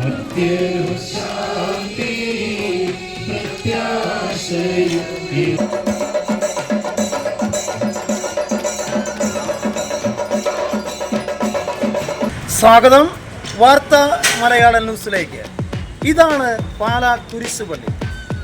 പ്രത്യാശയും സ്വാഗതം വാർത്ത മലയാള ന്യൂസിലേക്ക്. ഇതാണ് പാലാ കുരിശുപള്ളി.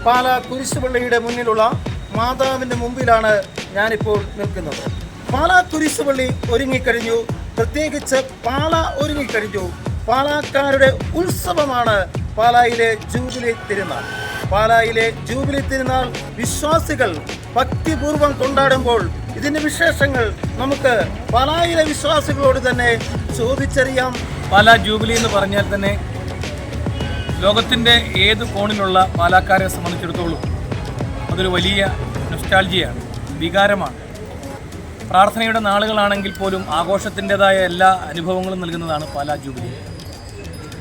പാലാ കുരിശുപള്ളിയുടെ മുന്നിലുള്ള മാതാവിന്റെ മുമ്പിലാണ് ഞാനിപ്പോൾ നിൽക്കുന്നത്. പാലാ കുരിശുപള്ളി ഒരുങ്ങിക്കഴിഞ്ഞു. പ്രത്യേകിച്ച് പാല ഒരുങ്ങിക്കഴിഞ്ഞു. പാലാക്കാരുടെ ഉത്സവമാണ് പാലായിലെ ജൂബിലി തിരുനാൾ. പാലായിലെ ജൂബിലി തിരുനാൾ വിശ്വാസികൾ ഭക്തിപൂർവം കൊണ്ടാടുമ്പോൾ ഇതിന്റെ വിശേഷങ്ങൾ നമുക്ക് പാലായിലെ വിശ്വാസികളോട് തന്നെ ചോദിച്ചറിയാം. പാലാ ജൂബിലി എന്ന് പറഞ്ഞാൽ തന്നെ ലോകത്തിന്റെ ഏത് കോണിലുള്ള പാലാക്കാരെ സംബന്ധിച്ചിടത്തോളം അതൊരു വലിയ നൊസ്റ്റാൾജിയാണ് വികാരമാണ്. പ്രാർത്ഥനയുടെ നാളുകളാണെങ്കിൽ പോലും ആഘോഷത്തിന്റെതായ എല്ലാ അനുഭവങ്ങളും നൽകുന്നതാണ് പാലാ ജൂബിലി.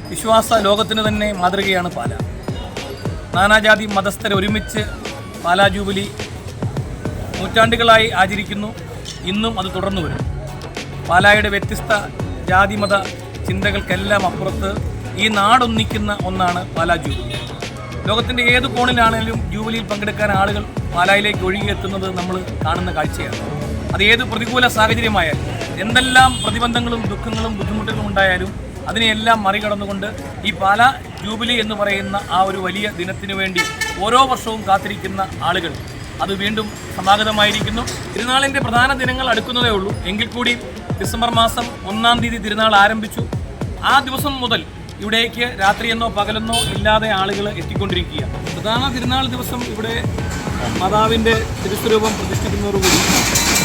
വിശ്വാസ ലോകത്തിന് തന്നെ മാതൃകയാണ് പാല. നാനാജാതി മതസ്ഥരെ ഒരുമിച്ച് പാലാ ജൂബിലി നൂറ്റാണ്ടുകളായി ആചരിക്കുന്നു. ഇന്നും അത് തുടർന്നു വരും. പാലായുടെ വ്യത്യസ്ത ജാതിമത ചിന്തകൾക്കെല്ലാം അപ്പുറത്ത് ഈ നാടൊന്നിക്കുന്ന ഒന്നാണ് പാലാ ജൂബിലി. ലോകത്തിന്റെ ഏത് കോണിലാണെങ്കിലും ജൂബിലിയിൽ പങ്കെടുക്കാൻ ആളുകൾ പാലായിലേക്ക് ഒഴുകിയെത്തുന്നത് നമ്മൾ കാണുന്ന കാഴ്ചയാണ്. അത് ഏത് പ്രതികൂല സാഹചര്യമായാലും എന്തെല്ലാം പ്രതിബന്ധങ്ങളും ദുഃഖങ്ങളും ബുദ്ധിമുട്ടുകളും ഉണ്ടായാലും അതിനെയെല്ലാം മറികടന്നുകൊണ്ട് ഈ പാലാ ജൂബിലി എന്ന് പറയുന്ന ആ ഒരു വലിയ ദിനത്തിനു വേണ്ടി ഓരോ വർഷവും കാത്തിരിക്കുന്ന ആളുകൾ അത് വീണ്ടും സമാഗതമായിരിക്കുന്നു. തിരുനാളിന്റെ പ്രധാന ദിനങ്ങൾ അടുക്കുന്നതേ ഉള്ളൂ. എങ്കിൽ കൂടി ഡിസംബർ മാസം ഒന്നാം തീയതി തിരുനാൾ ആരംഭിച്ചു. ആ ദിവസം മുതൽ ഇവിടേക്ക് രാത്രിയെന്നോ പകലെന്നോ ഇല്ലാതെ ആളുകൾ എത്തിക്കൊണ്ടിരിക്കുക പ്രധാന തിരുനാൾ ദിവസം ഇവിടെ മാതാവിന്റെ തിരുസ്വരൂപം പ്രതിഷ്ഠിക്കുന്നതോടുകൂടി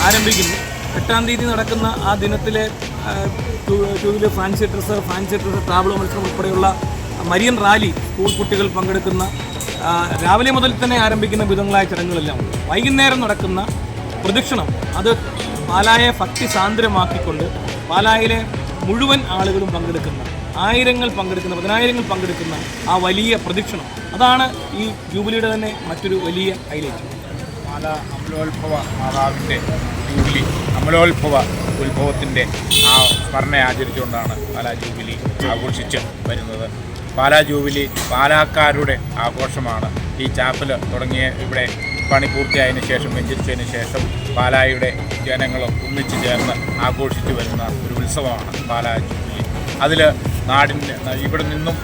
ആരംഭിക്കുന്നു. എട്ടാം തീയതി നടക്കുന്ന ആ ദിനത്തിലെ ടൂവിൽ fancy dress fancy dress travel മത്സരം ഉൾപ്പെടെയുള്ള മരിയൻ റാലി സ്കൂൾ കുട്ടികൾ പങ്കെടുക്കുന്ന രാവിലെ മുതൽ തന്നെ ആരംഭിക്കുന്ന വിധങ്ങളായ ചടങ്ങുകളെല്ലാം വൈകുന്നേരം നടക്കുന്ന പ്രദക്ഷിണം അത് പാലായെ ഭക്തി സാന്ദ്രമാക്കിക്കൊണ്ട് പാലായിലെ മുഴുവൻ ആളുകളും പങ്കെടുക്കുന്ന ആയിരങ്ങൾ പങ്കെടുക്കുന്ന പതിനായിരങ്ങൾ പങ്കെടുക്കുന്ന ആ വലിയ പ്രദക്ഷിണം. അതാണ് ഈ ജൂബിലിയുടെ തന്നെ മറ്റൊരു വലിയ ഹൈലൈറ്റ് മാല അമലോത്ഭവ മാതാവിന്റെ ജൂബിലി അമലോത്ഭവ ഉത്ഭവത്തിന്റെ ആ സ്മരണ ആചരിച്ചുകൊണ്ടാണ് പാലാ ജൂബിലി ആഘോഷിച്ച് വരുന്നത്. പാലാ ജൂബിലി പാലാക്കാരുടെ ആഘോഷമാണ്. ഈ ചാപ്പൽ തുടങ്ങിയ ഇവിടെ പണി പൂർത്തിയായതിന് ശേഷം വെഞ്ചരിച്ചതിന് ശേഷം പാലായുടെ ജനങ്ങൾ ഒന്നിച്ചു ചേർന്ന് ആഘോഷിച്ചു വരുന്ന ഒരു ഉത്സവമാണ് പാലാ ജൂബിലി. അതിൽ നാടിന്റെ ഇവിടെ നിന്നും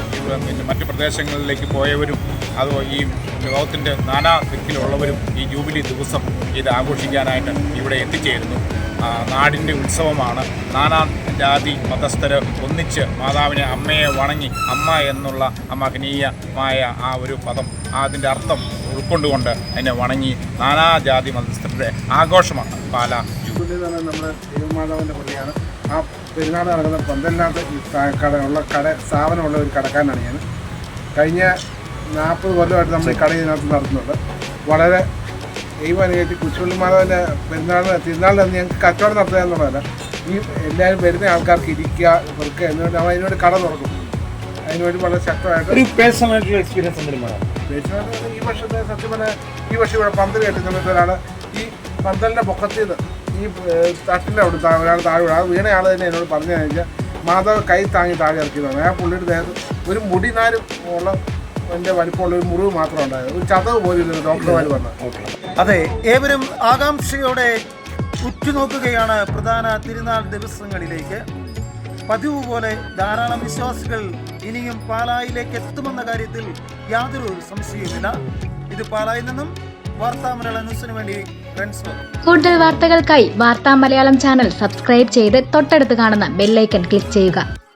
പിന്നെ മറ്റ് പ്രദേശങ്ങളിലേക്ക് പോയവരും അത് ഈ ലോകത്തിന്റെ നാനാ ദിക്കിലുള്ളവരും ഈ ജൂബിലി ദിവസം ഇത് ആഘോഷിക്കാനായിട്ട് ഇവിടെ എത്തിച്ചേരുന്നു. നാടിന്റെ ഉത്സവമാണ്. നാനാ ജാതി മതസ്ഥർ ഒന്നിച്ച് മാതാവിനെ അമ്മയെ വണങ്ങി അമ്മ എന്നുള്ള ആ ആ ഒരു പദം അതിന്റെ അർത്ഥം ഉൾക്കൊണ്ടുകൊണ്ട് അതിനെ വണങ്ങി നാനാ ജാതി മതസ്ഥരുടെ ആഘോഷമാണ് പാലാ ജൂബിലി. പള്ളി തന്നെ നമ്മുടെ ദൈവമാതാവിന്റെ പള്ളിയാണ്. ആ പെരുന്നാൾ നടക്കുന്ന പന്തലിനകത്ത് കട ഉള്ള കട സ്ഥാപനമുള്ള ഒരു കടക്കാരനാണ് ഞാൻ കഴിഞ്ഞ നാൽപ്പത് കൊല്ലമായിട്ട് നമ്മൾ ഈ കട ഇതിനകത്ത് നടത്തുന്നുണ്ട്. വളരെ ദൈവം അനുകരിച്ച് കുച്ചുപള്ളി മാതാവിന്റെ പെരുന്നാളിന് തിരുനാളിന് ഞങ്ങൾക്ക് കച്ചവടം നടത്തുക എന്നുള്ളതല്ല. ഈ എല്ലാവരും വരുന്ന ആൾക്കാർക്ക് ഇരിക്കുക വെറുക്കുക എന്നുകൊണ്ട് നമ്മൾ അതിനുവേണ്ടി കട തുറക്കും. അതിനുവേണ്ടി വളരെ ശക്തമായിട്ട് ഒരു പേഴ്സണലായിട്ടുള്ള എക്സ്പീരിയൻസ് എന്തെങ്കിലും ഈ വർഷത്തെ സത്യം പറഞ്ഞാൽ ഈ വർഷം ഇവിടെ പന്തൽ കെട്ടിയ സമയത്ത് ഒരാൾ ഈ പന്തലിന്റെ പൊക്കത്തിൽ നിന്ന് ഈ തട്ടിന്റെ അവിടെ ഒരാൾ താഴെ വിടാം. ആ വീണയാൾ തന്നെ എന്നോട് പറഞ്ഞു കഴിഞ്ഞാൽ മാധവ് കൈ താങ്ങി താഴെ ഇറക്കിയതാണ്. ആ പുള്ളിയുടെ ദേഹത്ത് ഒരു മുടിനാരും ഉള്ള എന്റെ വലിപ്പമുള്ള ഒരു മുറിവ് മാത്രം ഉണ്ടായത് ഒരു ചതവ് പോലും ഡോക്ടർമാർ പറഞ്ഞത് അതെ ഏവരും ആകാംക്ഷയോടെ ഉറ്റുനോക്കുകയാണ് പ്രധാന തിരുനാൾ ദിവസങ്ങളിലേക്ക്. പതിവ് പോലെ ധാരാളം വിശ്വാസികൾ ഇനിയും പാലായിലേക്ക് എത്തുമെന്ന കാര്യത്തിൽ യാതൊരു സംശയവുമില്ല. ഇത് പാലായിൽ നിന്നും വാർത്താമലയാള ന്യൂസിന് വേണ്ടി കൂടുതൽ വാർത്തകൾക്കായി വാർത്താ മലയാളം ചാനൽ സബ്സ്ക്രൈബ് ചെയ്ത് തൊട്ടടുത്ത് കാണുന്ന ബെല്ലൈക്കൺ ക്ലിക്ക് ചെയ്യുക.